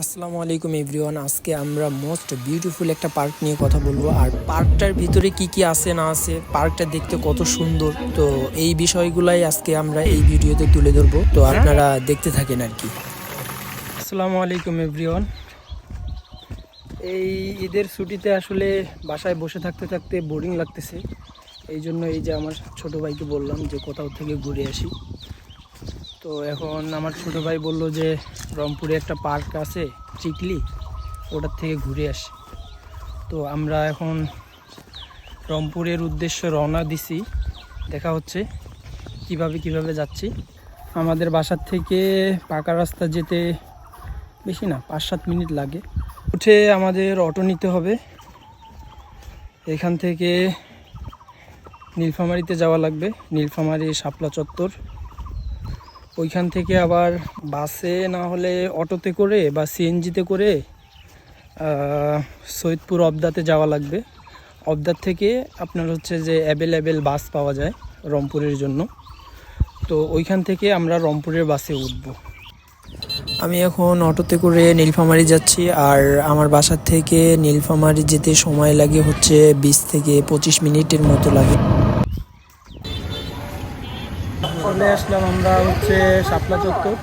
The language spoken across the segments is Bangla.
আসসালামু আলাইকুম এভরিওয়ান, আজকে আমরা মোস্ট বিউটিফুল একটা পার্ক নিয়ে কথা বলব। আর পার্কটার ভিতরে কি কি আছে, না আছে, পার্কটা দেখতে কত সুন্দর, তো এই বিষয়গুলাই আজকে আমরা এই ভিডিওতে তুলে ধরবো। তো আপনারা দেখতে থাকেন আর কি। আসসালামু আলাইকুম এভরিওয়ান। এই ঈদের ছুটিতে আসলে বাসায় বসে থাকতে থাকতে বোরিং লাগতেছে। এই জন্য এই যে আমার ছোট ভাইকে বললাম যে কোথাও থেকে ঘুরে আসি। তো এখন আমার ছোট ভাই বলল যে রংপুরে একটা পার্ক আছে, চিকলি, ওটার থেকে ঘুরে আসি। তো আমরা এখন রংপুরের উদ্দেশ্যে রওনা দিছি। দেখা হচ্ছে কীভাবে কীভাবে যাচ্ছি। আমাদের বাসার থেকে পাকা রাস্তা যেতে বেশি না, পাঁচ সাত মিনিট লাগে। উঠে আমাদের অটো নিতে হবে। এখান থেকে নীলফামারিতে যাওয়া লাগবে। নীলফামারি শাপলা চত্বর। ওইখান থেকে আবার বাসে না হলে অটোতে করে বা সিএনজিতে করে সৈয়দপুর অবদাতে যাওয়া লাগবে। অবদার থেকে আপনার হচ্ছে যে অ্যাভেলেবেল বাস পাওয়া যায় রংপুরের জন্য। তো ওইখান থেকে আমরা রংপুরের বাসে উঠব। আমি এখন অটোতে করে নীলফামারি যাচ্ছি আর আমার বাসার থেকে নীলফামারি যেতে সময় লাগে হচ্ছে বিশ থেকে পঁচিশ মিনিটের মতো লাগে। চলে আসলাম আমরা হচ্ছে শাপলা চত্বর।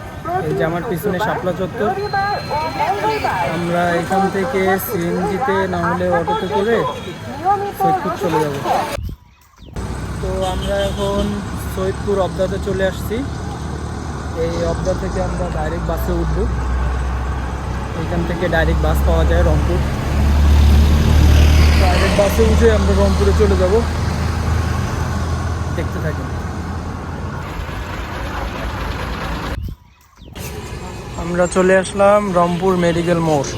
এই যে আমার পিছনে শাপলা চত্বর। আমরা এখান থেকে সিএনজিতে না হলে অটোতে করে সৈয়দপুর চলে যাব। তো আমরা এখন সৈয়দপুর অবদাতে চলে আসছি। এই অবদা থেকে আমরা ডাইরেক্ট বাসে উঠব। এখান থেকে ডাইরেক্ট বাস পাওয়া যায় রংপুর। ডাইরেক্ট বাসে উঠে আমরা রংপুরে চলে যাব। দেখতে থাকি আমরা চলে আসলাম রংপুর মেডিকেল মোড়।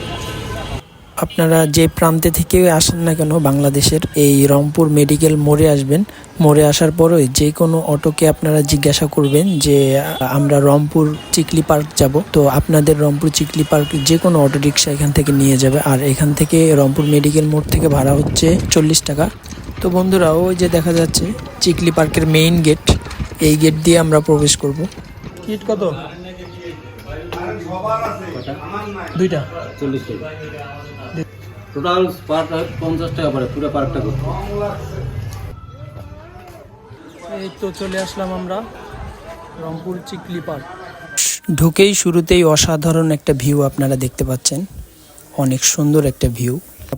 আপনারা যে প্রান্তে থেকে আসেন না কেন বাংলাদেশের এই রংপুর মেডিকেল মোড়ে আসবেন। মোড়ে আসার পরে যে কোনো অটোকে আপনারা জিজ্ঞাসা করবেন যে, আমরা রংপুর চিকলি পার্ক যাব। তো আপনাদের রংপুর চিকলি পার্ক যে কোনো অটো রিক্সা এখান থেকে নিয়ে যাবে। আর এখান থেকে রংপুর মেডিকেল মোড় থেকে ভাড়া হচ্ছে চল্লিশ টাকা। তো বন্ধুরা, ওই যে দেখা যাচ্ছে, চিকলি পার্কের মেইন গেট এই গেট দিয়ে আমরা প্রবেশ করব। কিট কত? দুইটা? চল্লিশ টাকা টোটাল পার্কটা পঞ্চাশ টাকা পড়ে পুরো পার্কটা করতে। এই তো চলে আসলাম আমরা রংপুর চিকলি পার্ক। ঢুকেই শুরুতেই অসাধারণ একটা ভিউ আপনারা দেখতে পাচ্ছেন। অনেক সুন্দর একটা ভিউ।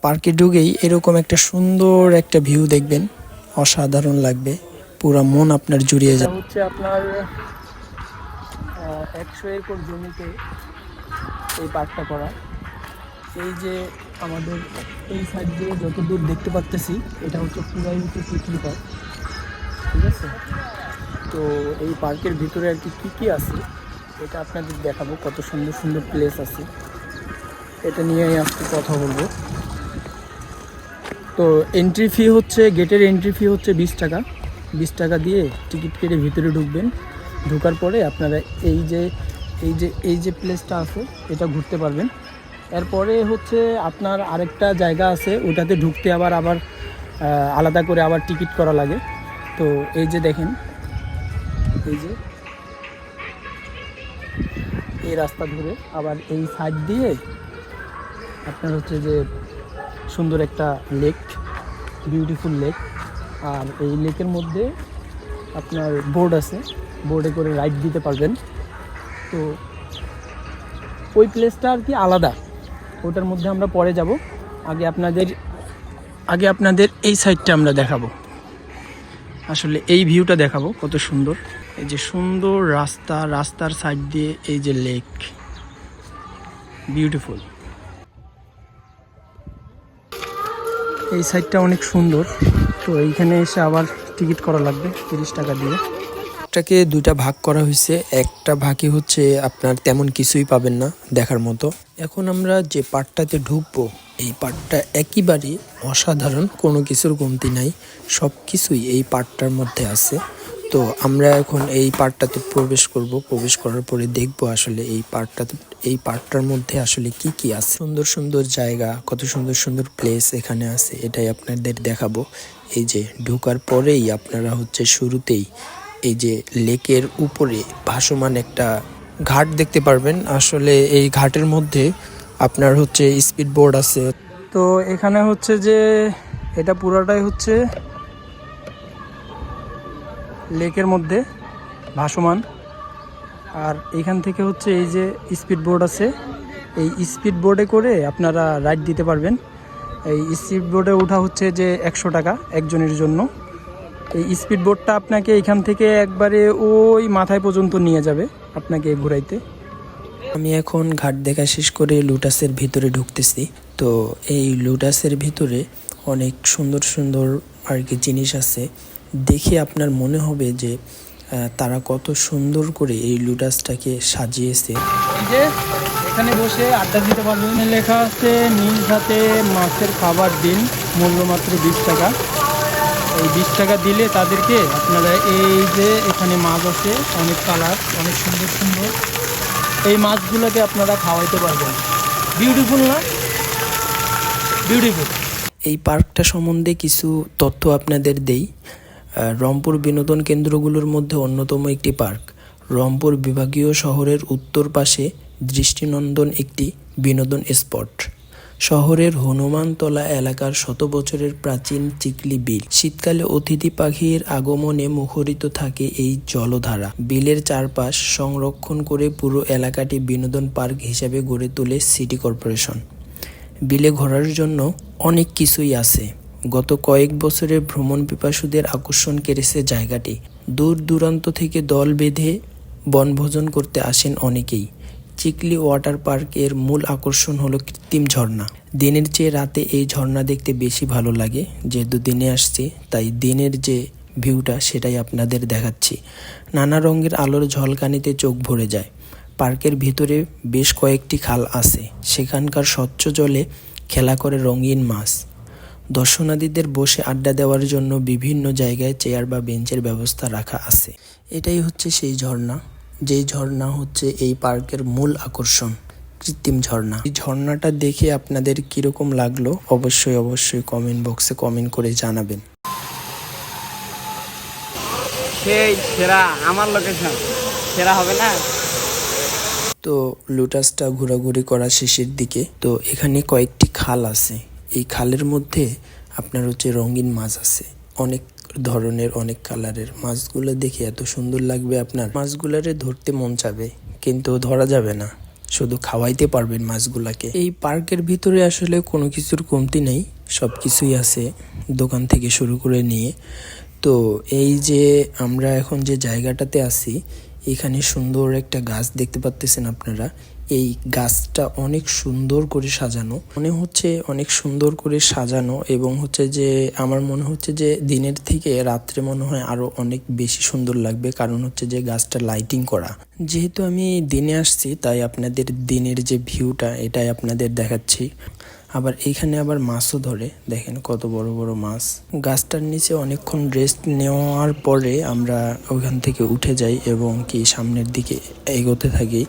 পার্কে ঢুকেই এরকম একটা সুন্দর একটা ভিউ দেখবেন। অসাধারণ লাগবে। পুরো মন আপনার জুড়িয়ে যাবে। হচ্ছে আপনার একশো একর জমিতে এই পার্কটা করা। এই যে আমাদের এই সাইড দিয়ে যতদূর দেখতে পাচ্তেছি এটা হচ্ছে পুরাই হচ্ছে চিকলি পার্ক ঠিক আছে? তো এই পার্কের ভিতরে আর কি, কী কী আছে? এটা আপনাদের দেখাবো, কত সুন্দর সুন্দর প্লেস আছে। এটা নিয়েই আজকে কথা বলব। তো এন্ট্রি ফি হচ্ছে গেটের এন্ট্রি ফি হচ্ছে বিশ টাকা। বিশ টাকা দিয়ে টিকিট কেটে ভিতরে ঢুকবেন। ঢোকার পরে আপনারা এই যে এই যে এই যে প্লেসটা আছে, এটা ঘুরতে পারবেন। এরপরে হচ্ছে আপনার আরেকটা জায়গা আছে, ওটাতে ঢুকতে আবার আবার আলাদা করে আবার টিকিট করা লাগে। তো এই যে দেখেন, এই যে, এই রাস্তা ধরে আবার এই সাইড দিয়ে আপনার হচ্ছে যে সুন্দর একটা লেক বিউটিফুল লেক আর এই লেকের মধ্যে আপনার বোর্ড আছে। বোর্ডে করে রাইড দিতে পারবেন। তো ওই প্লেসটা আর কি আলাদা। ওটার মধ্যে আমরা পরে যাব। আগে আপনাদের আগে আপনাদের এই সাইডটা আমরা দেখাবো। আসলে এই ভিউটা দেখাবো, কত সুন্দর। এই যে সুন্দর রাস্তা, রাস্তার সাইড দিয়ে এই যে লেক বিউটিফুল এই সাইডটা অনেক সুন্দর। তো এইখানে এসে আবার টিকিট করা লাগবে, তিরিশ টাকা দিয়ে। এটাকে দুইটা ভাগ করা হয়েছে। একটা ভাগই হচ্ছে আপনার তেমন কিছুই পাবেন না দেখার মতো। এখন আমরা যে পার্টটাতে ঢুকবো, এই পার্টটা একেবারেই অসাধারণ, কোনো কিছুর কমতি নাই। সব কিছুই এই পার্টটার মধ্যে আছে। তো আমরা এখন এই পার্টটাতে প্রবেশ করব। প্রবেশ করার পরে দেখব আসলে এই পার্টটাতে এই পার্কটার মধ্যে আসলে কি কি আছে। সুন্দর সুন্দর জায়গা, কত সুন্দর সুন্দর প্লেস এখানে আছে, এটাই আপনাদের দেখাবো। এই যে ঢোকার পরেই আপনারা হচ্ছে শুরুতেই এই যে লেকের উপরে ভাসমান একটা ঘাট দেখতে পারবেন। আসলে এই ঘাটের মধ্যে আপনার হচ্ছে স্পিড বোর্ড আছে। তো এখানে হচ্ছে যে এটা পুরোটাই হচ্ছে লেকের মধ্যে ভাসমান। আর এখান থেকে হচ্ছে এই যে স্পিড বোর্ড আছে, এই স্পিড বোর্ডে করে আপনারা রাইড দিতে পারবেন। এই স্পিড বোর্ডে ওঠা হচ্ছে যে একশো টাকা একজনের জন্য। এই স্পিড বোর্ডটা আপনাকে এখান থেকে একবারে ওই মাথায় পর্যন্ত নিয়ে যাবে আপনাকে ঘুরাইতে। আমি এখন ঘাট দেখা শেষ করে লুটাসের ভিতরে ঢুকতেছি। তো এই লুটাসের ভিতরে অনেক সুন্দর সুন্দর আর কি জিনিস আছে। দেখে আপনার মনে হবে যে তারা কত সুন্দর করে এই লুটাসটাকে সাজিয়েছে। যে এখানে বসে আড্ডা দিতে পারবেন। লেখা আছে নীল সাথে মাছের খাবার দিন মূল্য মাত্র বিশ টাকা। এই বিশ টাকা দিলে তাদেরকে আপনারা এই যে এখানে মাছ আছে অনেক কালার অনেক সুন্দর সুন্দর। এই মাছগুলোকে আপনারা খাওয়াইতে পারবেন। বিউটিফুল না? বিউটিফুল এই পার্কটা সম্বন্ধে কিছু তথ্য আপনাদের দেই। রংপুর বিনোদন কেন্দ্রগুলোর মধ্যে অন্যতম একটি পার্ক। রংপুর বিভাগীয় শহরের উত্তর পাশে দৃষ্টিনন্দন একটি বিনোদন স্পট। শহরের হনুমানতলা এলাকার শত বছরের প্রাচীন চিকলি বিল। শীতকালে অতিথি পাখির আগমনে মুখরিত থাকে এই জলধারা। বিলের চারপাশ সংরক্ষণ করে পুরো এলাকাটি বিনোদন পার্ক হিসাবে গড়ে তোলে সিটি কর্পোরেশন। বিলে ঘোরার জন্য অনেক কিছুই আছে। গত কয়েক বছরে ভ্রমণ পিপাসুদের আকর্ষণ কেড়েছে জায়গাটি। দূর দূরান্ত থেকে দল বেঁধে বনভোজন করতে আসেন অনেকেই। চিকলি ওয়াটার পার্কের মূল আকর্ষণ হলো কৃত্রিম ঝর্ণা। দিনের চেয়ে রাতে এই ঝর্ণা দেখতে বেশি ভালো লাগে। যেহেতু দিনে আসছে, তাই দিনের যে ভিউটা সেটাই আপনাদের দেখাচ্ছি। নানা রঙের আলোর ঝলকানিতে চোখ ভরে যায়। পার্কের ভিতরে বেশ কয়েকটি খাল আছে। সেখানকার স্বচ্ছ জলে খেলা করে রঙিন মাছ। দর্শনার্থীদের বসে আড্ডা দেওয়ার জন্য বিভিন্ন জায়গায় চেয়ার বা বেঞ্চের ব্যবস্থা রাখা আছে। এটাই হচ্ছে সেই ঝর্ণা। যেই ঝর্ণা হচ্ছে এই পার্কের মূল আকর্ষণ কৃত্রিম ঝর্ণা। এই ঝর্ণাটা দেখে আপনাদের কীরকম লাগল অবশ্যই অবশ্যই কমেন্ট বক্সে কমেন্ট করে জানাবেন। সেই সেরা আমার লোকেশন সেরা হবে না? তো লুটাসটা ঘোরাঘুরি করা শেষের দিকে তো এখানে কয়েকটি খাল আছে। এই খালের মধ্যে আপনার হচ্ছে রঙিন মাছ আছে। অনেক ধরনের, অনেক কালারের। মাছগুলো দেখে এত সুন্দর লাগবে আপনার। মাছগুলারে ধরতে মন চাবে, কিন্তু ধরা যাবে না। শুধু খাওয়াইতে পারবেন মাছগুলাকে। এই পার্কের ভিতরে আসলে কোনো কিছুর কমতি নেই সব কিছুই আছে দোকান থেকে শুরু করে নিয়ে। তো এই যে আমরা এখন যে জায়গাটাতে আছি, এখানে সুন্দর একটা গাছ দেখতে পাচ্তেছেন আপনারা। এই গাছটা অনেক সুন্দর করে সাজানো। মনে হচ্ছে অনেক সুন্দর করে সাজানো এবং হচ্ছে যে আমার মনে হচ্ছে যে দিনের থেকে রাত্রে মনে হয় আরও অনেক বেশি সুন্দর লাগবে কারণ হচ্ছে যে গাছটা লাইটিং করা। যেহেতু আমি দিনে আসছি, তাই আপনাদের দিনের যে ভিউটা এটাই আপনাদের দেখাচ্ছি। আবার এইখানে আবার মাছও ধরে, দেখেন কত বড় বড় মাছ। গাছটার নিচে অনেকক্ষণ রেস্ট নেওয়ার পরে আমরা ওখান থেকে উঠে যাই এবং কি সামনের দিকে এগোতে থাকি।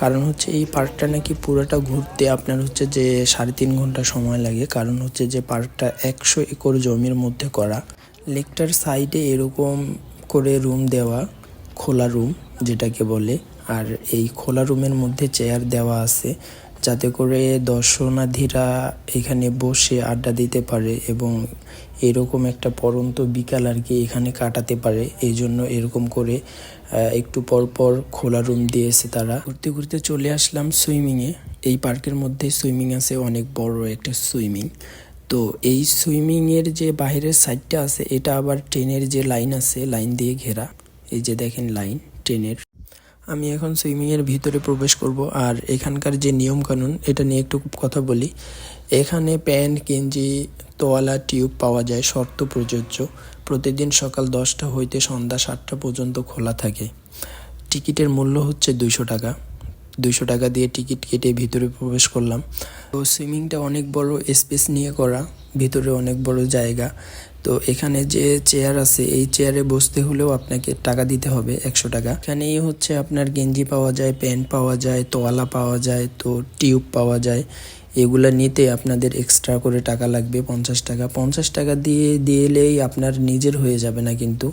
কারণ হচ্ছে এই পার্কটা নাকি পুরোটা ঘুরতে আপনার হচ্ছে যে সাড়ে তিন ঘণ্টা সময় লাগে। কারণ হচ্ছে যে পার্কটা একশো একর জমির মধ্যে করা। লেকটার সাইডে এরকম করে রুম দেওয়া, খোলা রুম যেটাকে বলে। আর এই খোলা রুমের মধ্যে চেয়ার দেওয়া আছে, যাতে করে দর্শনার্থীরা এখানে বসে আড্ডা দিতে পারে এবং এরকম একটা পরন্ত বিকাল আর কি এখানে কাটাতে পারে। এই জন্য এরকম করে একটু পর পর খোলা রুম দিয়েছে তারা। ঘুরতে ঘুরতে চলে আসলাম সুইমিংয়ে এই পার্কের মধ্যে সুইমিং আছে, অনেক বড় একটা সুইমিং তো এই সুইমিংয়ের যে বাইরের সাইডটা আছে, এটা আবার ট্রেনের যে লাইন আছে লাইন দিয়ে ঘেরা। এই যে দেখেন লাইন ট্রেনের আমি এখন সুইমিংয়ের ভিতরে প্রবেশ করব। আর এখানকার যে নিয়মকানুন, এটা নিয়ে একটু কথা বলি। এখানে প্যান্ট গেঞ্জি তোয়ালা, টিউব পাওয়া যায়, শর্ত প্রযোজ্য। প্রতিদিন সকাল দশটা হইতে সন্ধ্যা সাতটা পর্যন্ত খোলা থাকে। টিকিটের মূল্য হচ্ছে দুইশো টাকা। দুইশো টাকা দিয়ে টিকিট কেটে ভিতরে প্রবেশ করলাম। তো সুইমিংটা অনেক বড় স্পেস নিয়ে করা, ভিতরে অনেক বড় জায়গা। তো এখানে যে চেয়ার আছে, এই চেয়ারে বসতে হলেও আপনাকে টাকা দিতে হবে একশো টাকা। এখানেই হচ্ছে আপনার গেঞ্জি পাওয়া যায়, প্যান্ট পাওয়া যায়, তোয়ালা পাওয়া যায়, তো টিউব পাওয়া যায়। এগুলা নিতে আপনাদের এক্সট্রা করে টাকা লাগবে পঞ্চাশ টাকা। পঞ্চাশ টাকা দিয়ে দিলেই আপনার নিজের হয়ে যাবে না কিন্তু।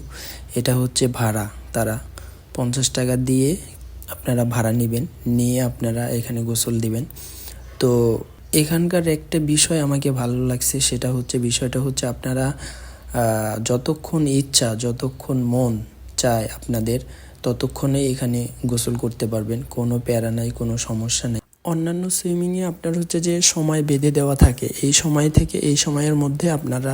এটা হচ্ছে ভাড়া তারা। পঞ্চাশ টাকা দিয়ে আপনারা ভাড়া নেবেন, নিয়ে আপনারা এখানে গোসল দিবেন। তো এখানকার একটা বিষয় আমাকে ভালো লাগছে, সেটা হচ্ছে বিষয়টা হচ্ছে আপনারা যতক্ষণ ইচ্ছা, যতক্ষণ মন চায় আপনাদের, ততক্ষণে এখানে গোসল করতে পারবেন। কোনো প্যারা নাই, কোনো সমস্যা নেই। অন্যান্য সুইমিংয়ে আপনার হচ্ছে যে সময় বেঁধে দেওয়া থাকে, এই সময় থেকে এই সময়ের মধ্যে আপনারা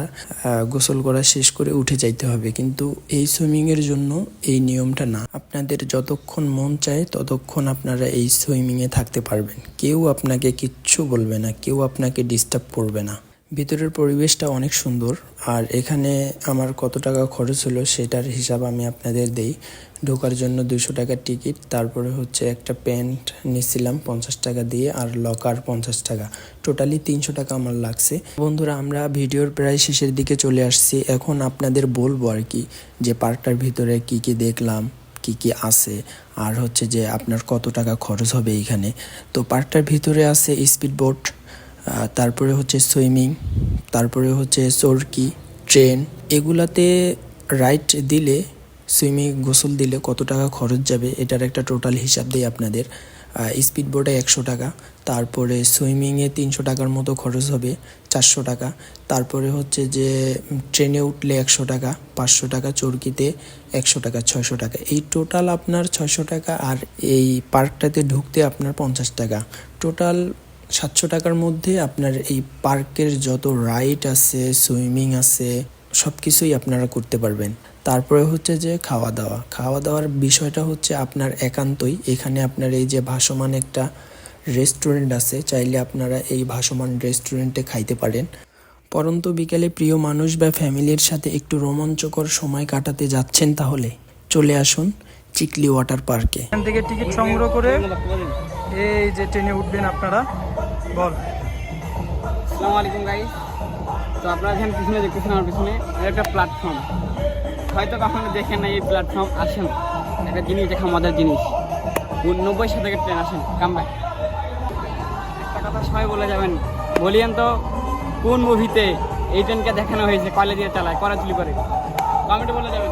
গোসল করা শেষ করে উঠে যাইতে হবে। কিন্তু এই সুইমিংয়ের জন্য এই নিয়মটা না। আপনাদের যতক্ষণ মন চায় ততক্ষণ আপনারা এই সুইমিংয়ে থাকতে পারবেন। কেউ আপনাকে কিচ্ছু বলবে না, কেউ আপনাকে ডিস্টার্ব করবে না। ভিতরের পরিবেশটা অনেক সুন্দর। আর এখানে আমার কত টাকা খরচ হলো সেটার হিসাব আমি আপনাদের দেই। ঢোকার জন্য দুশো টাকার টিকিট, তারপরে হচ্ছে একটা প্যান্ট নিছিলাম পঞ্চাশ টাকা দিয়ে আর লকার পঞ্চাশ টাকা। টোটালি তিনশো টাকা আমার লাগছে। বন্ধুরা, আমরা ভিডিওর প্রায় শেষের দিকে চলে আসছি। এখন আপনাদের বলব আর কি যে পার্কটার ভিতরে কি কি দেখলাম, কি কি আছে, আর হচ্ছে যে আপনার কত টাকা খরচ হবে এইখানে। তো পার্কটার ভিতরে আছে স্পিড বোট তারপরে হচ্ছে সুইমিং, তারপরে হচ্ছে চরকি, ট্রেন, এগুলাতে রাইড দিলে, সুইমিং গোসল দিলে কত টাকা খরচ যাবে? এটার একটা টোটাল হিসাব দিই আপনাদের। স্পিড বোটে একশো টাকা, তারপরে সুইমিংয়ে তিনশো টাকার মতো খরচ হবে, চারশো টাকা। তারপরে হচ্ছে যে ট্রেনে উঠলে একশো টাকা, পাঁচশো টাকা, চরকিতে একশো টাকা, ছয়শো টাকা। এই টোটাল আপনার ছয়শো টাকা আর এই পার্কটাতে ঢুকতে আপনার পঞ্চাশ টাকা। টোটাল সাতশো টাকার মধ্যে আপনার এই পার্কের যত রাইড আছে, সুইমিং আছে সব কিছুই আপনারা করতে পারবেন। তারপরে হচ্ছে যে খাওয়া দাওয়া খাওয়া দাওয়ার বিষয়টা হচ্ছে আপনার একান্তই। এখানে আপনার এই যে ভাসমান একটা রেস্টুরেন্ট আছে, চাইলে আপনারা এই ভাসমান রেস্টুরেন্টে খাইতে পারেন। পরন্তু বিকেলে প্রিয় মানুষ বা ফ্যামিলির সাথে একটু রোমাঞ্চকর সময় কাটাতে যাচ্ছেন তাহলে চলে আসুন চিকলি ওয়াটার পার্কে। এখান থেকে টিকিট সংগ্রহ করে এই যে ট্রেনে উঠবেন আপনারা। বল। আসসালামু আলাইকুম গাইস তো আপনারা এখানে পিছনে দেখতেছেন আমার পিছনে একটা প্ল্যাটফর্ম হয়তো কখনো দেখেন না এই প্ল্যাটফর্ম আসেন। একটা জিনিস দেখা মজার জিনিস। নব্বই শতকের ট্রেন আসেন কাম একটা কথা সবাই বলে যাবেন, বলিয়েন তো, কোন মুভিতে এই ট্রেনকে দেখানো হয়েছে, কয়লা দিয়ে চালায় করা? চুলি করে কমেন্টে বলে যাবেন।